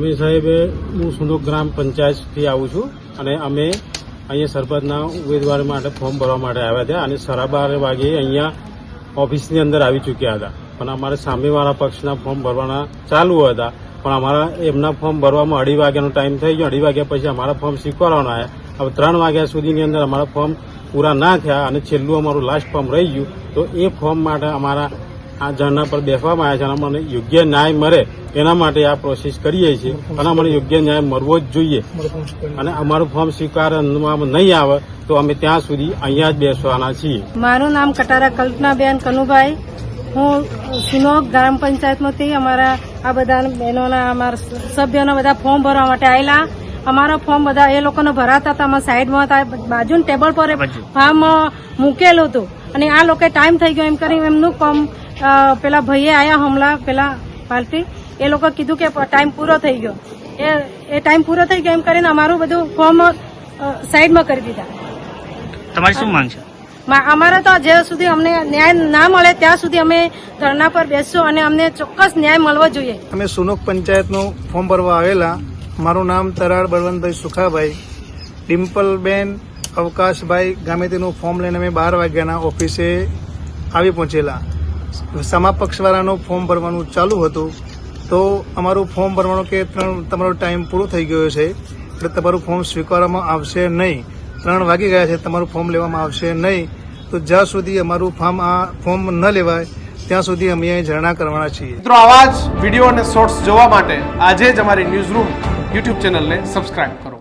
અમે સાહેબ હું સુંદોક ગ્રામ પંચાયતથી આવું છું અને અમે અહીંયા સરપંચના ઉમેદવાર માટે ફોર્મ ભરવા માટે આવ્યા હતા અને સાડા બાર વાગે અહીંયા ઓફિસની અંદર આવી ચૂક્યા હતા. પણ અમારે સામેવાળા પક્ષના ફોર્મ ભરવાના ચાલુ હતા. પણ અમારા એમના ફોર્મ ભરવામાં અઢી વાગ્યાનો ટાઈમ થઈ ગયો. અઢી વાગ્યા પછી અમારા ફોર્મ સ્વીકારવાના આવ્યા. હવે ત્રણ વાગ્યા સુધીની અંદર અમારા ફોર્મ પૂરા ના થયા અને છેલ્લું અમારું લાસ્ટ ફોર્મ રહી ગયું. તો એ ફોર્મ માટે અમારા આ ઝરણા પર બેસવામાં આવ્યા છે અને અમને યોગ્ય ન્યાય મળે એના માટે આ પ્રોસેસ કરીએ છીએ. અને અમને યોગ્ય ન્યાય મળવો જ જોઈએ. અને અમારું ફોર્મ સ્વીકારવામાં નહીં આવે તો અમે ત્યાં સુધી અહીંયા જ બેસવાના છીએ. મારું નામ કટારા કલ્પનાબેન કનુભાઈ. હું સુનોક ગ્રામ પંચાયતમાંથી અમારા આ બધા બહેનોના અમારા સભ્યોના બધા ફોર્મ ભરવા માટે આવેલા. અમારો ફોર્મ બધા એ લોકોને ભરાતા હતા. અમારા સાઈડમાં હતા. બાજુ ટેબલ પર ફોર્મ મૂકેલું હતું. અને આ લોકો ટાઈમ થઈ ગયો એમ કરી એમનું કોમ પેલા ભાઈએ આયા હમણાં પેલા પાર્ટી એ લોકો કીધું કે ટાઈમ પૂરો થઈ ગયો. એ એ ટાઈમ પૂરો થઈ ગયો એમ કરીને અમારું બધું ફોર્મ સાઈડમાં કરી દીધા. તમારી શું માંગ છે? મા- અમારે તો જ્યાં સુધી અમને ન્યાય ના મળે ત્યાં સુધી અમે ધરણા પર બેસશું અને અમને ચોક્કસ ન્યાય મળવો જોઈએ. અમે સુનોક પંચાયતનું ફોર્મ ભરવા આવેલા. મારું નામ તરાળ બળવંતભાઈ સુખાભાઈ. ડિમ્પલબેન અવકાશભાઈ ગામે તેનું ફોર્મ લઈને અમે બાર વાગ્યાના ઓફિસે આવી પહોંચેલા. સમા પક્ષવાળાનું ફોર્મ ભરવાનું ચાલુ હતું. તો અમારું ફોર્મ ભરવાનું કે ત્રણ, તમારો ટાઈમ પૂરો થઈ ગયો છે. એટલે તમારું ફોર્મ સ્વીકારવામાં આવશે નહીં. ત્રણ વાગી ગયા છે, તમારું ફોર્મ લેવામાં આવશે નહીં. તો જ્યાં સુધી અમારું ફોર્મ આ ફોર્મ ન લેવાય, ત્યાં સુધી અમે અહીં ધરણા કરવાના છીએ. મિત્રો, આવા જ વીડિયો અને શોર્ટ્સ જોવા માટે આજે જ અમારી ન્યૂઝ રૂમ યુટ્યુબ ચેનલને સબસ્ક્રાઇબ કરો.